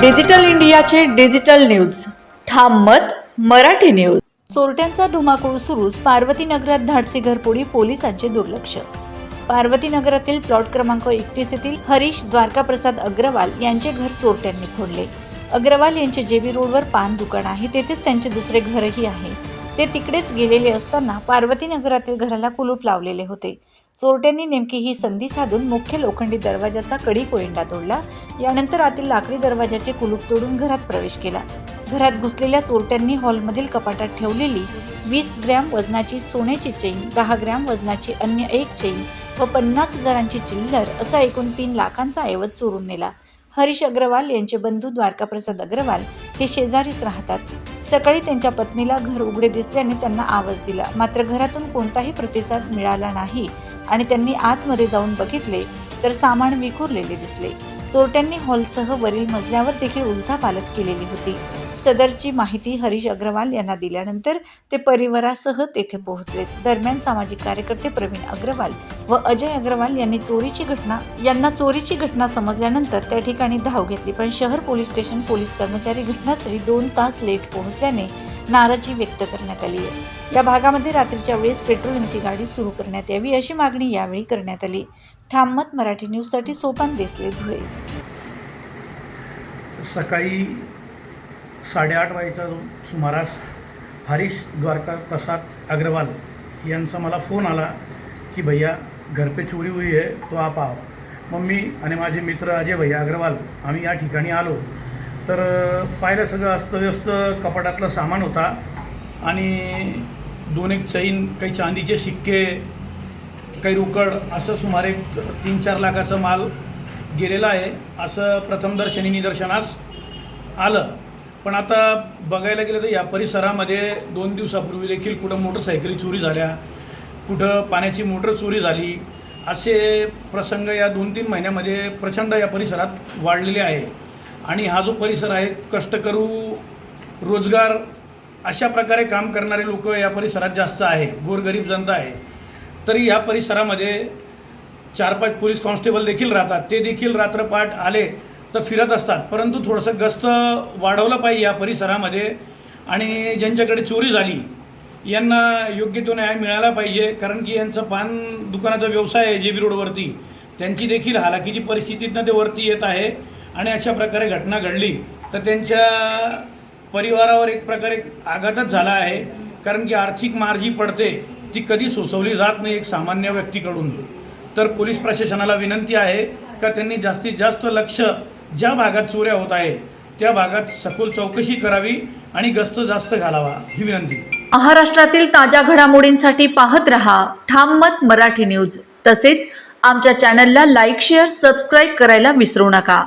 Digital इंडियाचे digital news. ठाम मत मराठी न्यूज. चोरट्यांचा धुमाकूळ सुरूच पार्वती नगरात धाडसी घरपोडी पोलिसांचे दुर्लक्ष. पार्वती नगरातील प्लॉट क्रमांक एकतीस येथील हरीश द्वारकाप्रसाद अग्रवाल यांचे घर चोरट्यांनी फोडले अग्रवाल यांचे जेबी रोडवर पान दुकान आहे तेथेच त्यांचे दुसरे घरही आहे. ते तिकडेच गेलेले असताना पार्वती नगरातील घराला कुलूप लावलेले होते. चोरट्यांनी नेमकी ही संधी साधून मुख्य लोखंडी दरवाजाचा कडी कोयंडा तोडला. यानंतर आतील लाकडी दरवाजाचे कुलूप तोडून घरात प्रवेश केला. घरात घुसलेल्या चोरट्यांनी हॉलमधील कपाटात ठेवलेली वीस ग्रॅम वजनाची सोन्याची चेन दहा ग्रॅम वजनाची अन्य एक चेन व पन्नास हजारांची चिल्लर असा एकूण तीन लाखांचा ऐवज चोरून नेला. हरीश अग्रवाल यांचे बंधू द्वारकाप्रसाद अग्रवाल हे शेजारीच राहतात. सकाळी त्यांच्या पत्नीला घर उघडे दिसल्याने त्यांना आवाज दिला. मात्र घरातून कोणताही प्रतिसाद मिळाला नाही आणि त्यांनी आतमध्ये जाऊन बघितले तर सामान विखुरलेले दिसले. चोरट्यांनी हॉलसह वरील मजल्यावर देखील उलथापालत केलेली होती. सदरची माहिती हरीश अग्रवाल यांना दिल्यानंतर ते परिवारासह तेथे पोहोचले. दरम्यान सामाजिक कार्यकर्ते प्रवीण अग्रवाल व अजय अग्रवाल यांनी चोरीची घटना यांना चोरीची घटना समजल्यानंतर त्या ठिकाणी धाव घेतली. पण शहर पोलीस स्टेशन पोलीस कर्मचारी घटनास्थळी दोन तास लेट पोहोचल्याने नाराजी व्यक्त करण्यात आली आहे. या भागामध्ये रात्रीच्या वेळेस पेट्रोलिंगची गाडी सुरू करण्यात यावी अशी मागणी यावेळी करण्यात आली. ठाममत मराठी न्यूजसाठी सोपान देसले धुळे. सकाळी साडेआठ वाजेचा सुमारास हरीश द्वारका प्रसाद अग्रवाल यांचा मला फोन आला की भैया घर पे चोरी हुई है तो आप आओ. मग मी आणि माझे मित्र अजय भैया अग्रवाल आम्ही या ठिकाणी आलो. तर पाहिलं सगळं अस्तव्यस्त कपाटातलं सामान होता आणि दोन एक चैन काही चांदीचे शिक्के काही रोकड असं सुमारे तीन चार लाखाचा माल गेलेला आहे. असं प्रथमदर्शनी निदर्शनास आलं. पण आता बघायला गेलं तर या परिसरामध्ये दोन दिवसापूर्वी देखील कुठं मोटरसायकली चोरी झाल्या कुठं पाण्याची मोटर चोरी झाली असे प्रसंग या दोन तीन महिन्यामध्ये प्रचंड या परिसरात वाढलेले आहे. आणि हा जो परिसर आहे कष्टकरू रोजगार अशा प्रकारे काम करणारे लोक या परिसरात जास्त आहे गोरगरीब जनता आहे. तरी या परिसरामध्ये चार पाच पोलीस कॉन्स्टेबल देखील राहतात. ते देखील रात्रपाठ आले तर फिरत असतात. परंतु थोडंसं गस्त वाढवलं पाहिजे या परिसरामध्ये आणि ज्यांच्याकडे चोरी झाली यांना योग्य तो न्याय मिळाला पाहिजे. कारण की यांचं पान दुकानाचा व्यवसाय आहे जे बी रोडवरती. त्यांची देखील हालाकीची परिस्थितीतनं ते वरती येत आहे आणि अशा प्रकारे घटना घडली. तर त्यांच्या परिवारावर एक प्रकारे आघातच झाला आहे. कारण की आर्थिक मार्जी पडते ती कधी सोसवली जात नाही एक सामान्य व्यक्तीकडून. तर पोलीस प्रशासनाला विनंती आहे का त्यांनी जास्तीत जास्त लक्ष ज्या भागात चोऱ्या होत आहे त्या भागात सखोल चौकशी करावी आणि गस्त जास्त घालावा ही विनंती. महाराष्ट्रातील ताज्या घडामोडींसाठी पाहत रहा ठाम मत मराठी न्यूज. तसेच आमच्या चॅनलला लाईक शेअर सबस्क्राईब करायला विसरू नका.